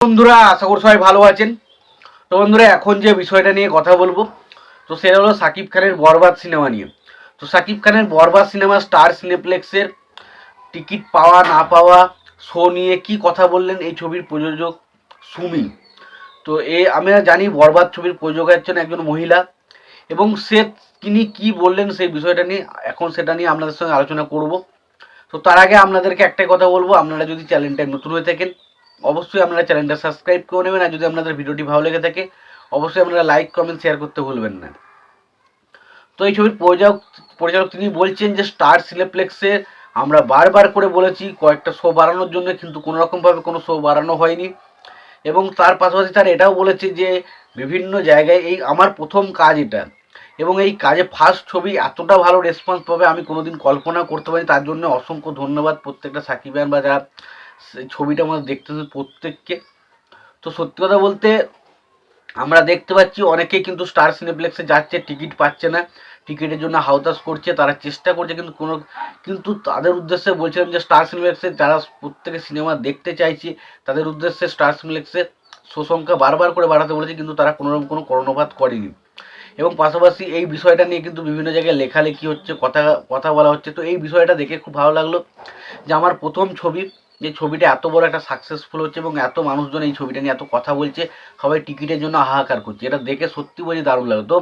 বন্ধুরা, আশা করি সবাই ভালো আছেন। তো বন্ধুরা, এখন যে বিষয়টা নিয়ে কথা বলব, তো সেটা হলো সাকিব খানের বরবাদ সিনেমা নিয়ে। তো সাকিব খানের বরবাদ সিনেমা, স্টার সিনেপ্লেক্সের টিকিট পাওয়া, না পাওয়া, শো নিয়ে কি কথা বললেন এই ছবির প্রযোজক সুমি? তো এ আমরা জানি বরবাদ ছবির প্রযোজক হচ্ছেন একজন মহিলা এবং সে, তিনি কি বললেন সেই বিষয়টা নিয়ে, এখন সেটা নিয়ে আপনাদের সঙ্গে আলোচনা করব। তো তার আগে আপনাদেরকে একটাই কথা বলব, আপনারা যদি চ্যানেলটায় নতুন হয়ে থাকেন অবশ্যই আপনারা চ্যানেলটা সাবস্ক্রাইব করে নেবেন, আর যদি আপনাদের ভিডিওটি ভালো লেগে থাকে, অবশ্যই আপনারা লাইক, কমেন্ট, শেয়ার করতে ভুলবেন না। তো এই ছবির পরিচালক পরিচালক তিনি বলছেন যে স্টার সিনেপ্লেক্সে আমরা বারবার করে বলেছি, কয়েকটা শো বাড়ানোর জন্য, কিন্তু কোনো রকমভাবে কোনো শো বাড়ানো হয়নি। এবং তার পাশাপাশি তার এটাও বলেছে যে বিভিন্ন জায়গায় এই আমার প্রথম কাজ এটা। এবং এই কাজে ফার্স্ট ছবি এতটা ভালো রেসপন্স পাবে, আমি কোনোদিন কল্পনা করতে পারি তার জন্য অসংখ্য ধন্যবাদ প্রত্যেকটা সাকিবান বা যারা সেই ছবিটা আমাদের দেখতেছে প্রত্যেককে। তো সত্যি কথা বলতে, আমরা দেখতে পাচ্ছি অনেকেই কিন্তু স্টার সিনেপ্লেক্সে যাচ্ছে, টিকিট পাচ্ছে না। টিকিটের জন্য হাউতাস করছে, তারা চেষ্টা করছে, কিন্তু কোনো, কিন্তু তাদের উদ্দেশ্যে বলছিলাম যে স্টার সিনেপ্লেক্সে যারা প্রত্যেকে সিনেমা দেখতে চাইছে, তাদের উদ্দেশ্যে স্টার সিনেপ্লেক্সে সংখ্যা বারবার করে বাড়াতে বলেছে, কিন্তু তারা কোনোরকম কোনো কর্ণপাত করেনি। এবং পাশাপাশি এই বিষয়টা নিয়ে কিন্তু বিভিন্ন জায়গায় লেখালেখি হচ্ছে, কথা কথা বলা হচ্ছে। তো এই বিষয়টা দেখে খুব ভালো লাগল যে আমার প্রথম ছবি যে ছবিটা এত বড় একটা সাকসেসফুল হচ্ছে এবং এত মানুষজন এই ছবিটা নিয়ে এত কথা বলছে, সবাই টিকিটের জন্য হাহাকার করছে। এটা দেখে সত্যি বলছি দারুণ লাগল। তো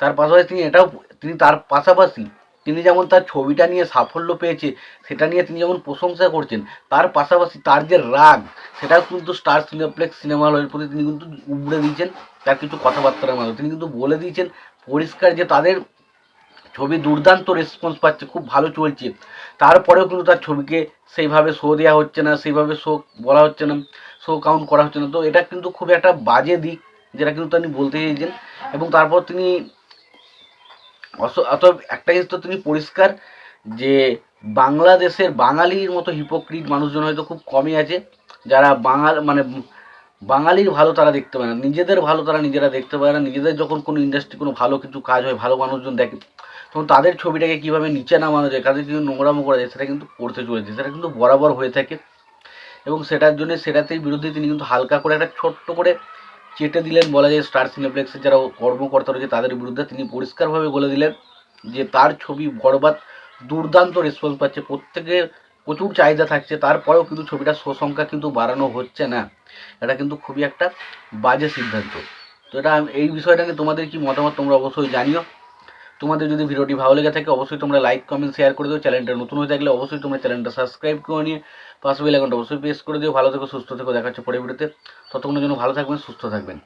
তার পাশাপাশি তিনি এটাও, তিনি তার পাশাপাশি তিনি যেমন তার ছবিটা নিয়ে সাফল্য পেয়েছে, সেটা নিয়ে তিনি যেমন প্রশংসা করছেন, তার পাশাপাশি তার যে রাগ, সেটাও কিন্তু স্টার সিনেপ্লেক্স সিনেমা হলের প্রতি তিনি কিন্তু উবড়ে দিয়েছেন। তার কিছু কথাবার্তার মাধ্যমে। তিনি কিন্তু বলে দিয়েছেন, পরিষ্কার যে তাদের ছবি দুর্দান্ত রেসপন্স পাচ্ছে, খুব ভালো চলছে। তারপরেও কিন্তু তার ছবিকে সেইভাবে শো দেওয়া হচ্ছে না, সেইভাবে শো বলা হচ্ছে না শো কাউন্ট করা হচ্ছে না। তো এটা কিন্তু খুব একটা বাজে দিক, যেটা কিন্তু তিনি বলতে চেয়েছেন এবং তারপর তিনি অতএব একটা জিনিস তো তিনি পরিষ্কার, যে বাংলাদেশের বাঙালির মতো হিপোক্রিট মানুষজন হয়তো খুব কমই আছে, যারা বাঙাল মানে বাঙালির ভালো তারা দেখতে পায় না। নিজেদের ভালো তারা নিজেরা দেখতে পায় না। নিজেদের যখন কোনো ইন্ডাস্ট্রি কোনো ভালো কিছু কাজ হয়, ভালো মানুষজন দেখে, তখন তাদের ছবিটাকে কীভাবে নিচে নামানো যায়, কাদের কিন্তু নোংরামো করা যায়, সেটা কিন্তু করতে চলেছে। সেটা কিন্তু বরাবর হয়ে থাকে এবং সেটার জন্য সেটাতেই বিরুদ্ধে তিনি কিন্তু হালকা করে একটা ছোট্ট করে চেটে দিলেন, বলা যায় স্টার সিনেপ্লেক্সের যারা কর্মকর্তা রয়েছে, তাদের বিরুদ্ধে তিনি পরিষ্কারভাবে বলে দিলেন যে তার ছবি বরবাদ, দুর্দান্ত রেসপন্স পাচ্ছে। প্রত্যেকের প্রচুর চাহিদা থাকছে, তারপরেও কিন্তু ছবিটার শো সংখ্যা কিন্তু বাড়ানো হচ্ছে না। এটা কিন্তু খুবই একটা বাজে সিদ্ধান্ত। তো এটা এই বিষয়টাকে তোমাদের কি মতামত তোমরা অবশ্যই জানিও। তোমাদের যদি ভিডিওটি ভালো লেগে থাকে, অবশ্যই তোমরা লাইক কমেন্ট শেয়ার করে দিও। চ্যানেলটা নতুন হয়ে থাকলে অবশ্যই তোমরা চ্যানেলটা সাবস্ক্রাইব করে নিয়ে পাশে বেল অবশ্যই প্রেস করে দিও। ভালো থেকো, সুস্থ থেকো। দেখা হচ্ছে পরে ভিডিওতে। ততক্ষণের জন্য ভালো থাকবেন, সুস্থ থাকবেন।